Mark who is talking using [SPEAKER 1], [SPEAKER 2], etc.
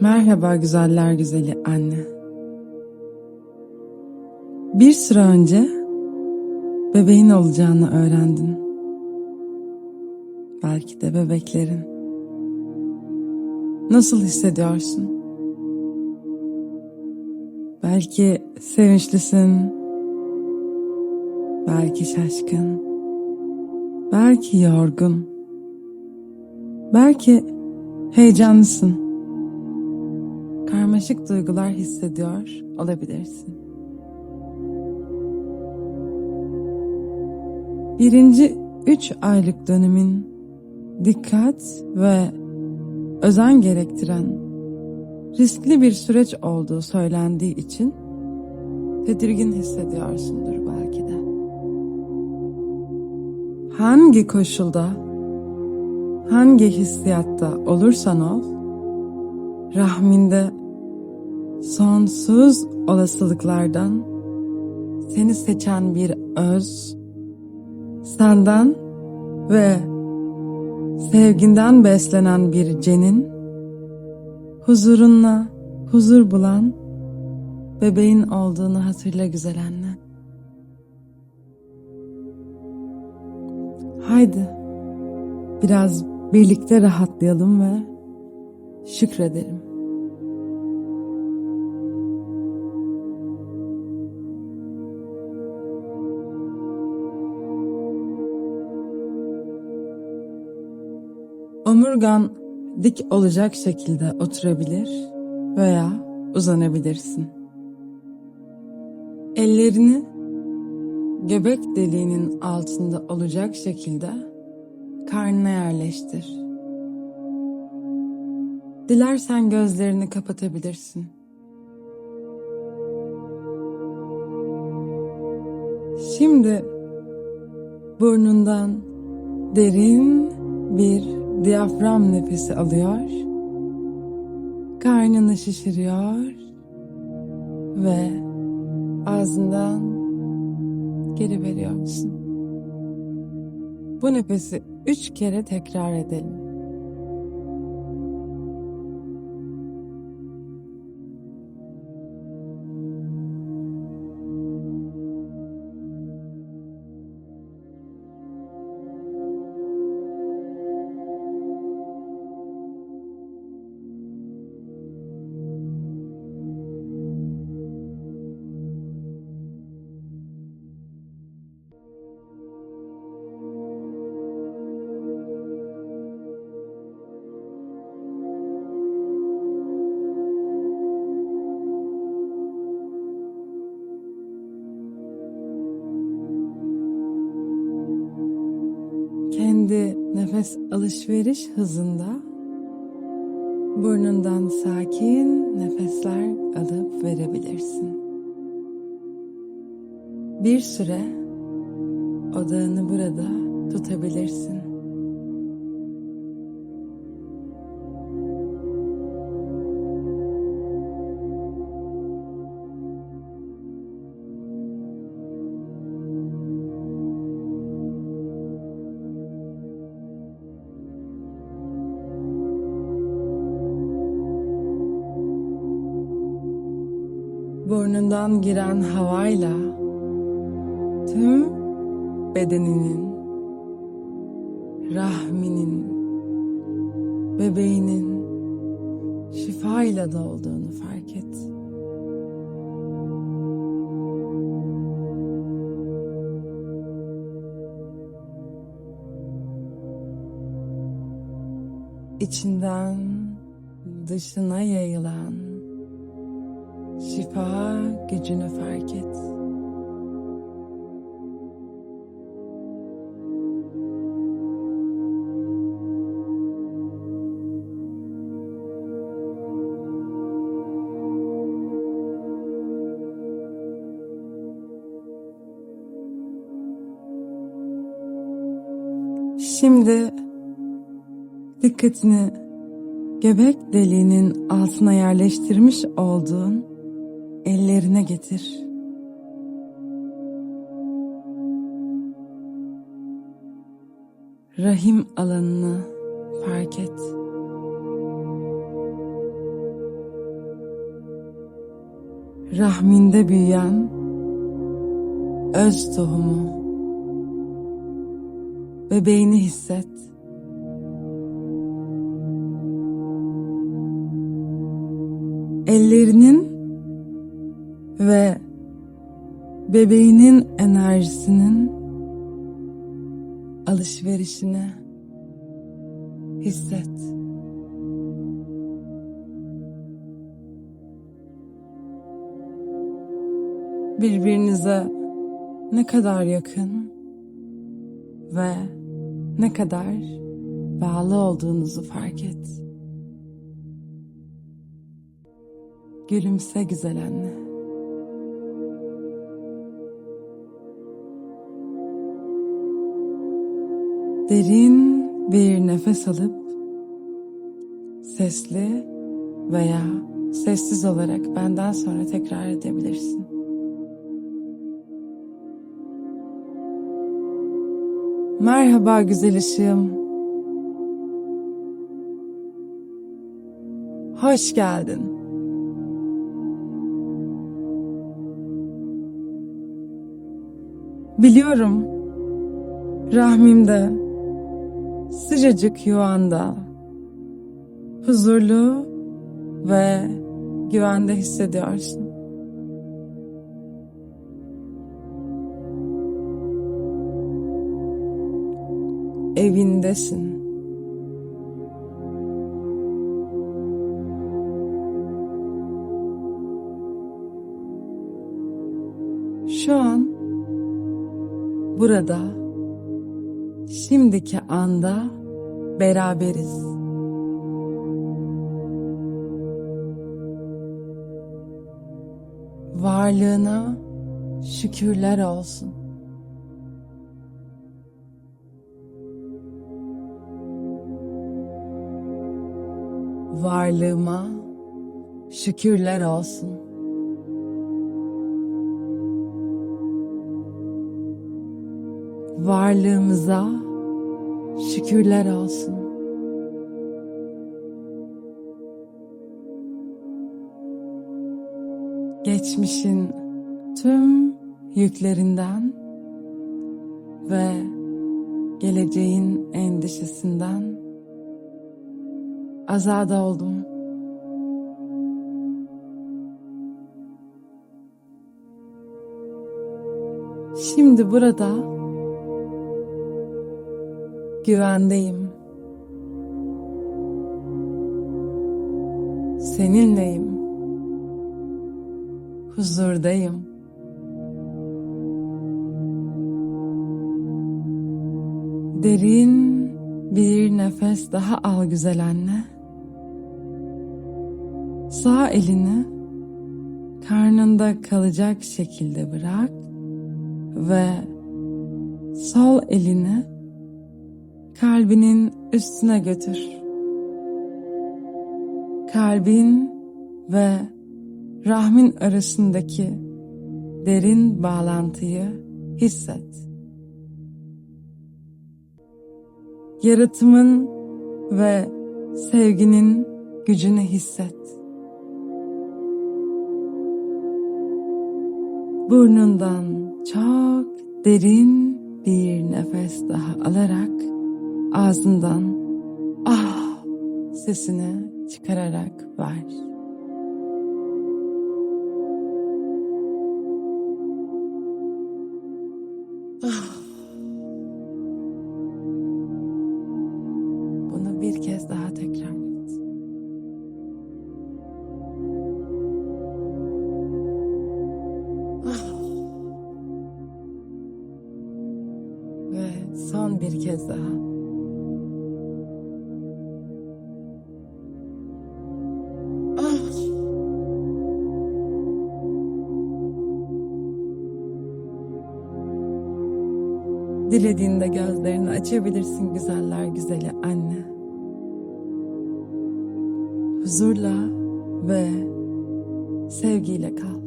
[SPEAKER 1] Merhaba güzeller güzeli anne. Bir süre önce bebeğin olacağını öğrendin. Belki de bebeklerin. Nasıl hissediyorsun? Belki sevinçlisin. Belki şaşkın. Belki yorgun. Belki heyecanlısın karmaşık duygular hissediyor olabilirsin. Birinci üç aylık dönemin dikkat ve özen gerektiren riskli bir süreç olduğu söylendiği için tedirgin hissediyorsundur belki de. Hangi koşulda, hangi hissiyatta olursan ol, rahminde sonsuz olasılıklardan seni seçen bir öz, senden ve sevginden beslenen bir cenin, huzurunla huzur bulan bebeğin olduğunu hatırla güzel anne. Haydi biraz birlikte rahatlayalım ve şükredelim. Omurgan dik olacak şekilde oturabilir veya uzanabilirsin. Ellerini göbek deliğinin altında olacak şekilde karnına yerleştir. Dilersen gözlerini kapatabilirsin. Şimdi burnundan derin bir diyafram nefesi alıyor. Karnını şişiriyor ve ağzından geri veriyorsun. Bu nefesi üç kere tekrar edelim. Kendi nefes alışveriş hızında burnundan sakin nefesler alıp verebilirsin. Bir süre odağını burada tutabilirsin. Burnundan giren havayla tüm bedeninin, rahminin, bebeğinin şifayla dolduğunu fark et. İçinden dışına yayılan şifa gücünü fark et. Şimdi dikkatini göbek deliğinin altına yerleştirmiş olduğun ellerine getir. Rahim alanını fark et. rahminde büyüyen öz tohumu bebeğini hisset. Ellerinin ve bebeğinin enerjisinin alışverişini hisset. Birbirinize ne kadar yakın ve ne kadar bağlı olduğunuzu fark et. Gülümse güzel anne. Derin bir nefes alıp sesli veya sessiz olarak benden sonra tekrar edebilirsin. Merhaba güzel ışığım. Hoş geldin. Biliyorum. Rahmimde, sıcacık yuvanda, huzurlu ve güvende hissediyorsun. Evindesin. Şu an burada şimdiki anda beraberiz. Varlığına şükürler olsun. Varlığıma şükürler olsun. Varlığımıza şükürler olsun. Geçmişin tüm yüklerinden ve geleceğin endişesinden azade oldum. Şimdi burada güvendeyim. Seninleyim. Huzurdayım. Derin bir nefes daha al güzel anne. Sağ elini karnında kalacak şekilde bırak ve sol elini kalbinin üstüne götür. Kalbin ve rahmin arasındaki derin bağlantıyı hisset. Yaratımın ve sevginin gücünü hisset. Burnundan çok derin bir nefes daha alarak ağzından ah sesini çıkararak ver. Ah. Bunu bir kez daha tekrar et. Ah. Ve son bir kez daha. Dilediğinde gözlerini açabilirsin güzeller güzeli anne. Huzurla ve sevgiyle kal.